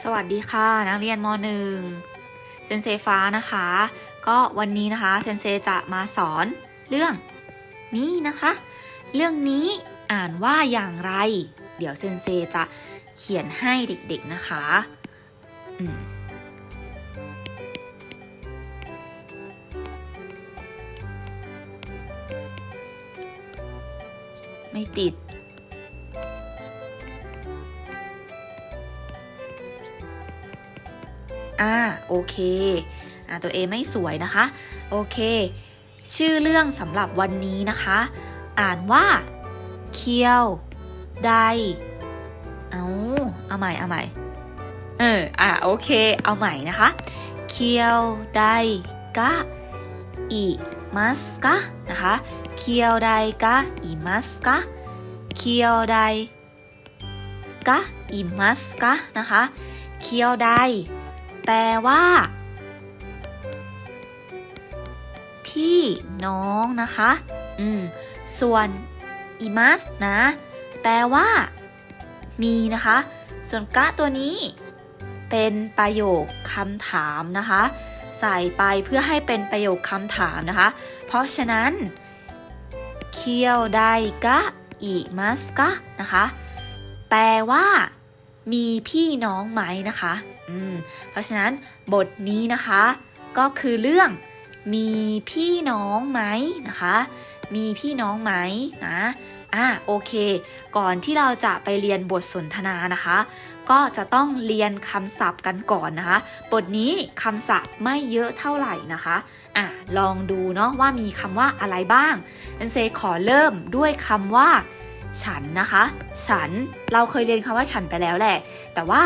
สวัสดีค่ะ นักเรียนม .1 เซนเซฟ้านะคะ ก็วันนี้นะคะเซนเซจะมาสอนเรื่องนี้นะคะ เรื่องนี้อ่านว่าอย่างไร เดี๋ยวเซนเซจะเขียนให้เด็กๆนะคะอืมไม่ติด โอเคอ่าตัว A ไม่สวยนะคะ โอเค ชื่อเรื่องสำหรับวันนี้นะคะ อ่านว่า เคียว ได เอาเอาใหม่ เอาใหม่ เออ อ่าโอเค เอาใหม่นะคะ เคียว ไดกะ อิมัสกะนะคะ เคียว ไดกะ อิมัสกะ เคียว ไดกะ อิมัสกะนะคะ เคียว ได แปลว่า พี่น้องนะคะ อืม ส่วนอิมัสนะ แปลว่า มีนะคะ ส่วนกะตัวนี้ เป็นประโยคคำถามนะคะ ใส่ไปเพื่อให้เป็นประโยคคำถามนะคะ เพราะฉะนั้น เคียวไดกะอิมัสกะนะคะ แปลว่า มีพี่น้องไหมนะคะ อืม เพราะฉะนั้นบทนี้นะคะ ก็คือเรื่อง มีพี่น้องไหมนะคะ มีพี่น้องไหมนะอะโอเค ก่อนที่เราจะไปเรียนบทสนทนานะคะ ก็จะต้องเรียนคำศัพท์กันก่อนนะคะ บทนี้คำศัพท์ไม่เยอะเท่าไหร่นะคะอะลองดูเนาะว่ามีคำว่าอะไรบ้างเอนเซขอเริ่มด้วยคำว่า ฉันนะคะ ฉันเราเคยเรียนคำว่าฉันไปแล้วแหละ แต่ว่า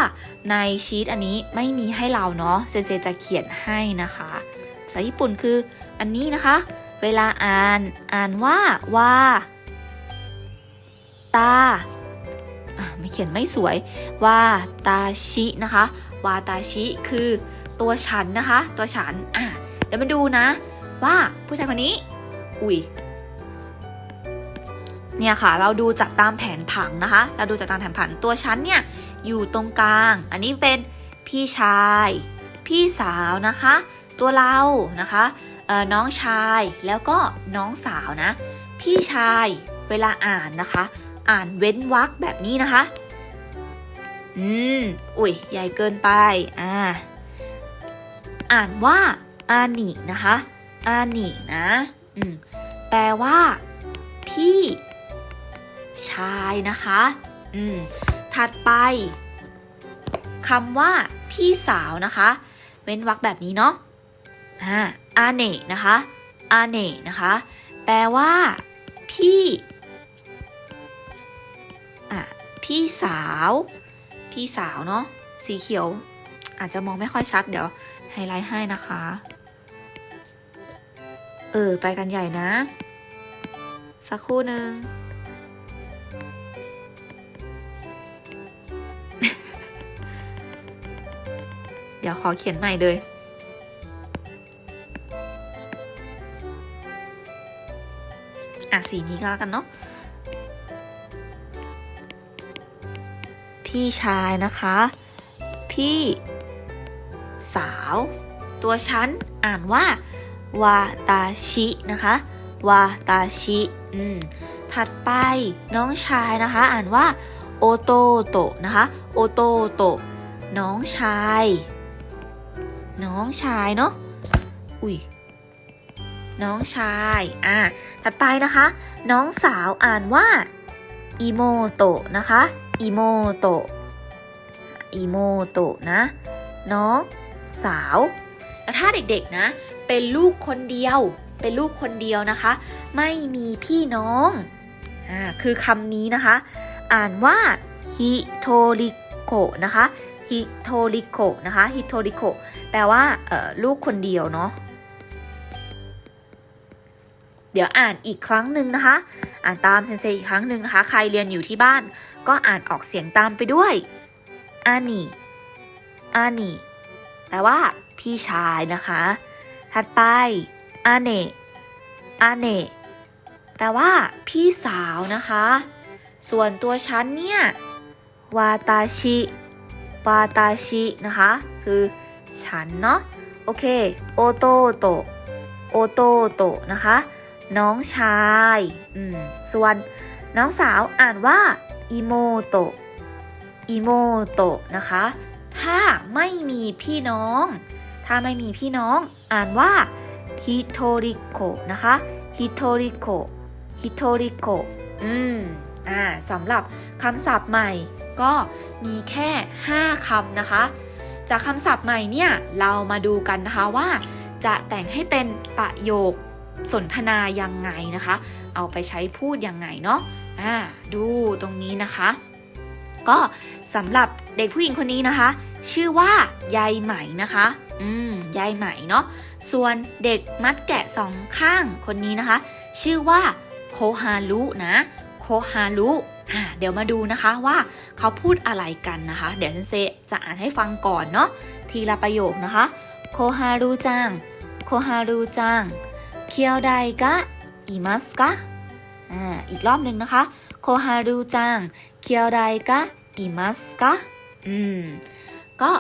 ในชีตอันนี้ไม่มีให้เราเนาะเซเซจะเขียนให้นะคะภาษาญี่ปุ่นคืออันนี้นะคะ เวลาอ่านอ่านว่าว่าตาไม่เขียนไม่สวยว่าตาชินะคะ วาตาชิคือตัวฉันนะคะ ตัวฉันอะเดี๋ยวมาดูนะ ว่าผู้ชายคนนี้ อุ้ย เนี่ยค่ะเราดูจากตามแผนผังนะคะ เราดูจากตามแผนผังตัวชั้นเนี่ยอยู่ตรงกลาง อันนี้เป็นพี่ชาย พี่สาวนะคะ ตัวเรานะคะน้องชายแล้วก็น้องสาวนะ พี่ชายเวลาอ่านนะคะ อ่านเว้นวรรคแบบนี้นะคะ อืมอุ้ยใหญ่เกินไปอ่าอ่านว่าอานินะคะอานินะ อืมแปลว่า พี่ ชายนะคะ อืม ถัดไปคำว่าพี่สาวนะคะ เว้นวรรคแบบนี้เนาะ อ่า อาเนนะคะ อาเนนะคะ แปลว่า พี่ อะ พี่สาว พี่สาวเนาะ สีเขียว อาจจะมองไม่ค่อยชัด เดี๋ยวไฮไลท์ให้นะคะ เออ ไปกันใหญ่นะ สักครู่หนึ่ง ดี๋ยวขอเขียนใหม่เลย อะสีนี้ก็แล้วกันเนาะ พี่ชายนะคะ พี่ สาว ตัวฉันอ่านว่าวาตาชินะคะวาตาชิอืมถัดไปน้องชายนะคะ อ่านว่าโอโตโตะนะคะโอโตโตะน้องชาย น้องชายเนาะอุ้ยน้องชายอะถัดไปนะคะ น้องสาวอ่านว่าอิโมโตะนะคะอิโมโตะอิโมโตะนะ น้องสาวแล้วถ้าเด็กๆนะ เป็นลูกคนเดียว เป็นลูกคนเดียวนะคะ ไม่มีพี่น้องอ่าคือคำนี้นะคะ อ่านว่าฮิโทริโกะนะคะ ฮิโทริโกะนะคะฮิโทริโกะแปลว่าลูกคนเดียวเนาะเดี๋ยวอ่านอีกครั้งหนึ่งนะคะ อ่านตามเซนเซอีกครั้งหนึ่งนะคะ ใครเรียนอยู่ที่บ้าน ก็อ่านออกเสียงตามไปด้วยอานิอานิแปลว่าพี่ชายนะคะ ถัดไปอาเนะอาเนะแปลว่าพี่สาวนะคะ ส่วนตัวฉันเนี่ยวาตาชิ วาตาชินะคะ คือฉันเนาะโอเคโอโตโตโอโตโตนะคะ น้องชายอืมส่วนน้องสาวอ่านว่าอิโมโตอิโมโตนะคะ ถ้าไม่มีพี่น้อง ถ้าไม่มีพี่น้องอ่านว่าฮิโทริโกนะคะฮิโทริโกฮิโทริโกอืมอ่าสำหรับคำศัพท์ใหม่ ก็มีแค่ 5คำนะคะ จากคำศัพท์ใหม่เนี่ยเรามาดูกันนะคะว่าจะแต่งให้เป็นประโยคสนทนายังไงนะคะ เอาไปใช้พูดยังไงเนาะอ่าดูตรงนี้นะคะ ก็สำหรับเด็กผู้หญิงคนนี้นะคะ ชื่อว่ายายไหมนะคะ อืมยายไหมเนาะส่วนเด็กมัดแกะสองข้างคนนี้นะคะ ชื่อว่าโคฮารุนะโคฮารุ เดี๋ยวมาดูนะคะว่าเขาพูดอะไรกันนะคะ เดี๋ยวเซนเซจะอ่านให้ฟังก่อนเนาะทีละประโยคนะคะโคฮารุจังโคฮารุจังเคียวไดกะอิมัสกะอ่าอีกรอบหนึ่งนะคะโคฮารุจังเคียวไดกะอิมัสกะอืมก็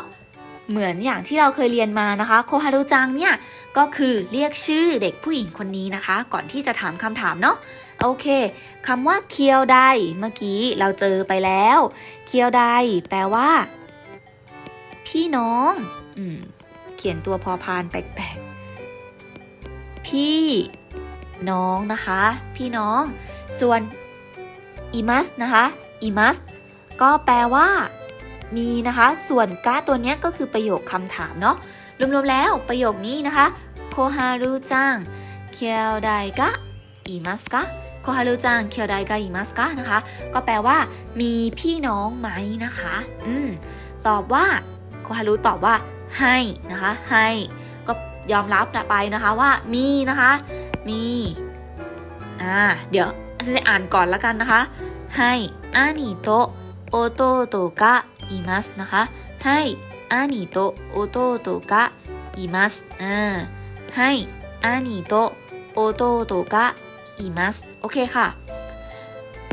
เหมือนอย่างที่เราเคยเรียนมานะคะโคฮารุจังเนี่ยก็คือเรียกชื่อเด็กผู้หญิงคนนี้นะคะ ก่อนที่จะถามคำถามเนาะโอเค คำว่าเคียวไดเมื่อกี้เราเจอไปแล้ว เคียวไดแปลว่า พี่น้องอเขียนตัวพอพานแปลกๆ พี่น้องนะคะ พี่น้อง ส่วนอิมัสนะคะอิมัสก็แปลว่า มีนะคะ ส่วนกะตัวนี้ก็คือประโยคคำถามเนาะรวมๆแล้วประโยคนี้นะคะโคฮารุจังเคียวไดกะอิมัสกะ โคฮารุจังเคียวไดกะอิมัสกะนะคะ ก็แปลว่า มีพี่น้องไหมนะคะ อืม ตอบว่าโคฮารุตอบว่า ให้นะคะ ให้ ก็ยอมรับนะไปนะคะว่า มีนะคะ มี อ่า เดี๋ยวจะอ่านก่อนแล้วกันนะคะ ให้อานิโตะโอโตโตกะอิมัสนะคะ ให้อานิโตะโอโตโตกะอิมัสอ่าให้อานิโตะโอโตโตกะ อิมัสโอเคค่ะ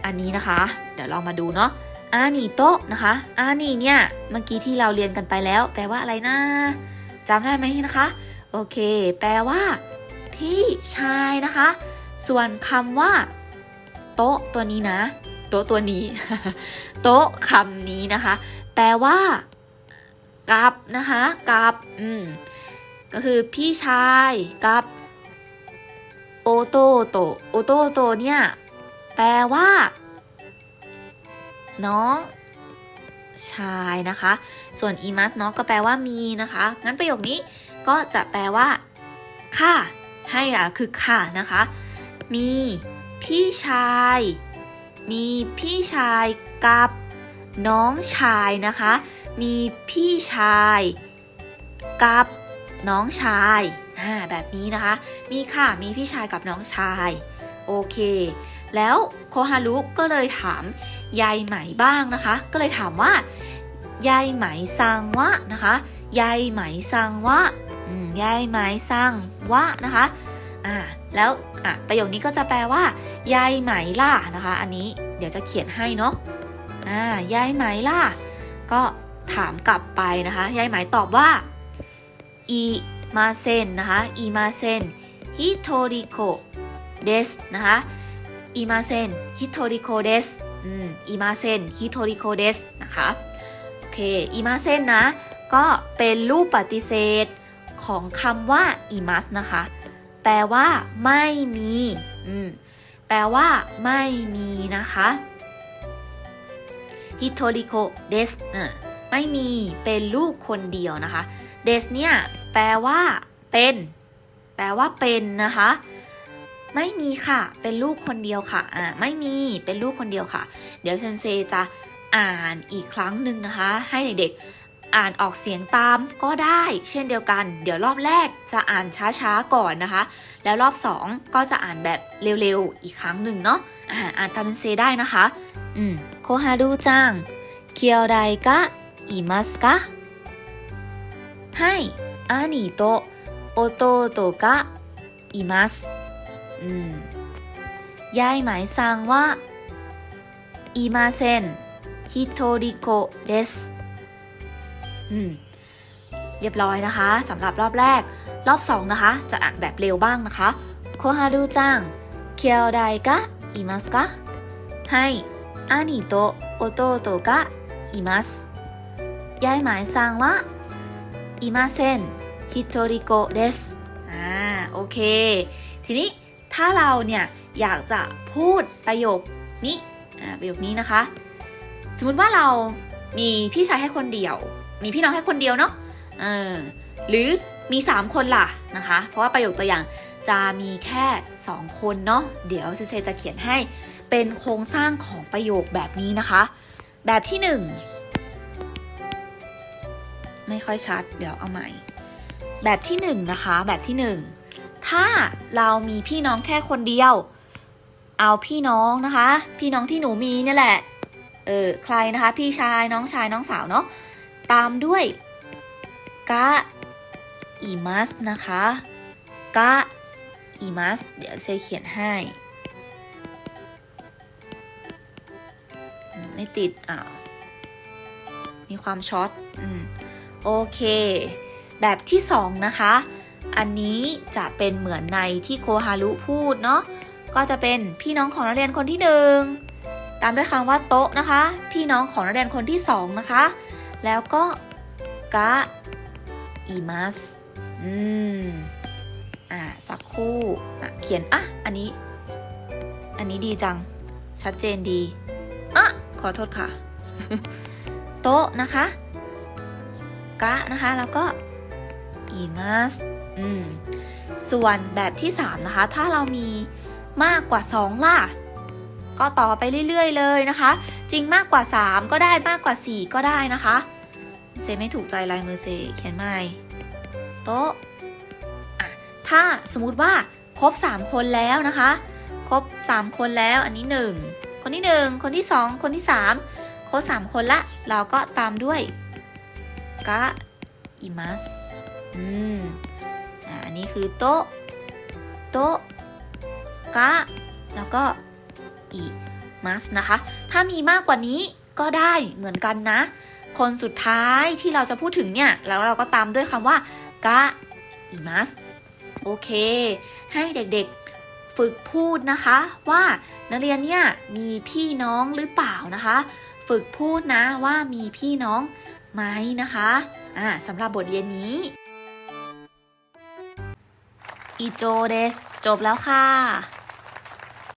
อันนี้นะคะ เดี๋ยวเรามาดูเนาะอานิโตะนะคะอานิเนี่ย เมื่อกี้ที่เราเรียนกันไปแล้ว แปลว่าอะไรนะจำได้ไหมนะคะ โอเค แปลว่า พี่ชายนะคะ ส่วนคำว่า โต๊ะตัวนี้นะ โต๊ะตัวนี้ โต๊ะคำนี้นะคะ แปลว่ากับนะคะกับอืมก็คือพี่ชายกับ โอโตโตโอโตโตเนี่ย แปลว่า น้อง ชายนะคะ ส่วนอีมัสเนาะก็แปลว่ามีนะคะ งั้นประโยคนี้ก็จะแปลว่า ค่ะ ให้อะคือค่ะนะคะ มีพี่ชาย มีพี่ชายกับน้องชายนะคะ มีพี่ชาย กับน้องชายอ่าแบบนี้นะคะมีค่ะมีพี่ชายกับน้องชาย โอเค แล้วโคฮารุก็เลยถามยายไหมบ้างนะคะ ก็เลยถามว่ายายไหมซังวะนะคะยายไหมซังวะอืมยายไหมซังวะนะคะอ่าแล้วอะประโยคนี้ก็จะแปลว่ายายไหมล่ะนะคะ อันนี้เดี๋ยวจะเขียนให้เนาะอ่ายายไหมล่ะ ก็ถามกลับไปนะคะยายไหมตอบว่าอีมาเซนนะคะอีมาเซน ฮิโทริโกเดสนะคะอีมาเซนฮิโทริโกเดสอืมอีมาเซนฮิโทริโกเดสนะคะโอเคอีมาเซนนะ ก็เป็นรูปปฏิเสธของคำว่าอีมัสนะคะ แปลว่า ไม่มีอืมแปลว่า ไม่มีนะคะฮิโทริโกเดสเออไม่มีเป็นลูกคนเดียวนะคะ เดสเนี่ย แปลว่า เป็น แปลว่าเป็นนะคะ ไม่มีค่ะ เป็นลูกคนเดียวค่ะอ่าไม่มีเป็นลูกคนเดียวค่ะ เดี๋ยวเซนเซจะอ่านอีกครั้งหนึ่งนะคะ ให้เด็กๆอ่านออกเสียงตามก็ได้ เช่นเดียวกัน เดี๋ยวรอบแรกจะอ่านช้าๆก่อนนะคะ แล้วรอบสองก็จะอ่านแบบเร็วๆอีกครั้งหนึ่งเนาะอ่าอ่านตามเซนเซได้นะคะอืมโคฮารุจังเคียวไดกะอิมัสกะให้อา นิโตะโอโตโตกะอิมัสอืมยายหมายซังว่าอิมาเซนฮิโทริโกเดสอืมเรียบร้อยนะคะสำหรับรอบแรก รอบสองนะคะ จะอ่านแบบเร็วบ้างนะคะโคฮารุจังเคียวไดกะอิมัสกะให้อานิโตโอโตโตกะอิมัสย ฮิโตริโกเดสอ่าโอเค ทีนี้ถ้าเราเนี่ยอยากจะพูดประโยคนี้อ่าประโยคนี้นะคะ สมมุติว่าเรามีพี่ชายแค่คนเดียว มีพี่น้องแค่คนเดียวเนาะเออหรือมี 3 คนล่ะนะคะ เพราะว่าประโยคตัวอย่างจะมีแค่ 2 คนเนาะเดี๋ยวซิเซจะเขียนให้เป็นโครงสร้างของประโยคแบบนี้นะคะ แบบที่ 1 ไม่ค่อยชัด เดี๋ยวเอาใหม่ แบบที่1นนะคะแบบที่ 1 ถ้าเรามีพี่น้องแค่คนเดียว เอาพี่น้องนะคะ พี่น้องที่หนูมีเนี่ยแหละเออใครนะคะ พี่ชายน้องชายน้องสาวเนาะตามด้วยกะอีมัสนะคะกะอีมัสเดี๋ยวเซเขียนให้ ไม่ติดอ้าวมีความช็อต อืม โอเค แบบที่สองนะคะ อันนี้จะเป็นเหมือนในที่โคฮารุพูดเนาะก็จะเป็นพี่น้องของนักเรียนคนที่หนึ่งตามด้วยคำว่าโต๊ะนะคะ พี่น้องของนักเรียนคนที่สองนะคะ แล้วก็กะอิมัสอืมอ่าสักคู่อะเขียนอะอันนี้ อันนี้ดีจัง ชัดเจนดีอะขอโทษค่ะ โต๊ะนะคะ กะนะคะ แล้วก็ อิมัสอืมส่วนแบบที่ 3 นะคะ ถ้าเรามีมากกว่า 2 ล่ะ ก็ต่อไปเรื่อยๆ เลยนะคะ จริงมากกว่า 3 ก็ได้มากกว่า 4 ก็ได้นะคะ เซไม่ถูกใจลายมือเซเขียนใหม่โต๊ะอะถ้าสมมุติว่าครบ 3 คนแล้วนะคะ ครบ 3 คนแล้วอันนี้ 1 คนที่ 1 คนที่ 2 คนที่ 3 ครบ 3 คนละ เราก็ตามด้วยกะอิมัส อืมอันนี้คือโต๊ะ โต๊ะ กะ แล้วก็อีมัสนะคะ ถ้ามีมากกว่านี้ก็ได้เหมือนกันนะ คนสุดท้ายที่เราจะพูดถึงเนี่ย แล้วเราก็ตามด้วยคำว่ากะอีมัสโอเค ให้เด็กๆฝึกพูดนะคะ ว่านักเรียนเนี่ยมีพี่น้องหรือเปล่านะคะ ฝึกพูดนะว่ามีพี่น้องไหมนะคะ อ่าสำหรับบทเรียนนี้ อีโจเดส จบแล้วค่ะ